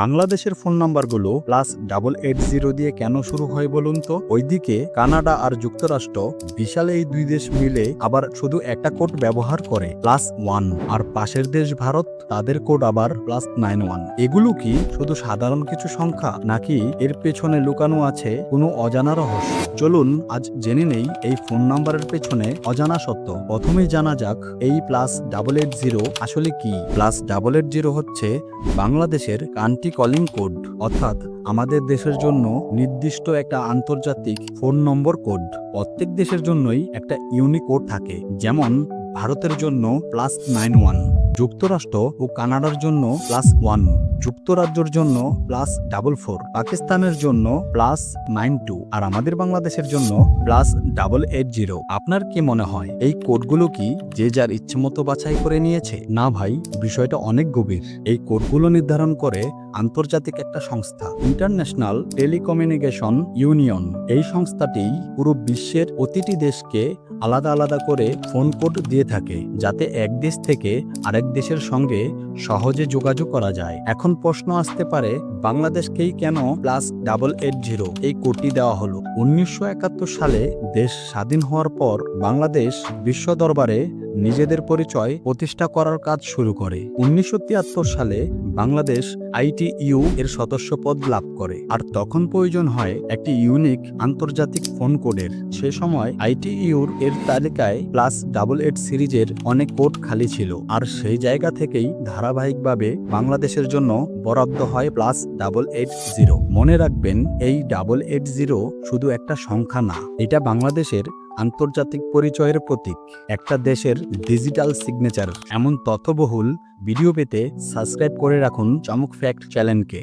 বাংলাদেশের ফোন নাম্বারগুলো plus double eight zero দিয়ে কেন শুরু হয় বলুন তো? ওইদিকে কানাডা আর যুক্তরাষ্ট্র বিশাল এই দুই দেশ মিলে আবার শুধু একটা কোড ব্যবহার করে প্লাস ওয়ান আর পাশের দেশ ভারত, তাদের কোড আবার প্লাস নাইন ওয়ান এগুলো কি শুধু সাধারণ কিছু সংখ্যা, নাকি এর পেছনে লুকানো আছে কোনো অজানা রহস্য? চলুন আজ জেনে নেই এই ফোন নাম্বারের পেছনে অজানা সত্য। প্রথমেই জানা যাক এই প্লাস ডাবল এইট জিরো আসলে কি। প্লাস ডাবল এইট জিরো হচ্ছে বাংলাদেশের কান্ট্রি কলিং কোড, অর্থাৎ আমাদের দেশের জন্য নির্দিষ্ট একটা আন্তর্জাতিক ফোন নম্বর কোড। প্রত্যেক দেশের জন্যই একটা ইউনিক কোড থাকে, যেমন ভারতের জন্য প্লাস নাইন ওয়ান যুক্তরাষ্ট্র ও কানাডার জন্য প্লাস ওয়ান যুক্তরাজ্যের জন্য প্লাস ডাবল ফোর, পাকিস্তানের জন্য প্লাস নাইন টু, আর আমাদের বাংলাদেশের জন্য প্লাস ডাবল এইট জিরো। আপনার কি মনে হয়, এই কোডগুলো কি যে যার ইচ্ছে মতো বাছাই করে নিয়েছে? না ভাই, বিষয়টা অনেক গভীর। এই কোডগুলো নির্ধারণ করে আন্তর্জাতিক একটা সংস্থা, ইন্টারন্যাশনাল টেলিকমিউনিকেশন ইউনিয়ন। এই সংস্থাটি পুরো বিশ্বের প্রতিটি দেশকে আলাদা আলাদা করে ফোন কোড দিয়ে থাকে, যাতে এক দেশ থেকে আরেক দেশের সঙ্গে সহজে যোগাযোগ করা যায়। এখন প্রশ্ন আসতে পারে, বাংলাদেশকেই কেন প্লাস ডাবল এইট জিরো এই কোটি দেওয়া হলো? উনিশশো একাত্তর সালে দেশ স্বাধীন হওয়ার পর বাংলাদেশ বিশ্ব দরবারে নিজেদের পরিচয় প্রতিষ্ঠা করার কাজ শুরু করে। উনিশশো তিয়াত্তর সালে বাংলাদেশ আইটিইউ এর সদস্য পদ লাভ করে আর তখন প্রয়োজন হয় একটি ইউনিক আন্তর্জাতিক ফোন কোডের। সে সময় আইটিইউর এর তালিকায় প্লাস ডাবল এইট সিরিজের অনেক কোড খালি ছিল আর সেই জায়গা থেকেই ধারাবাহিকভাবে বাংলাদেশের জন্য বরাদ্দ হয় প্লাস ডাবল এইট জিরো। মনে রাখবেন, এই ডাবল এইট জিরো শুধু একটা সংখ্যা না, এটা বাংলাদেশের আন্তর্জাতিক পরিচয়ের প্রতীক। একটা দেশের ডিজিটাল সিগনেচার, এমন তথ্যবহুল ভিডিও পেতে সাবস্ক্রাইব করে রাখুন চমক ফ্যাক্ট চ্যানেলকে।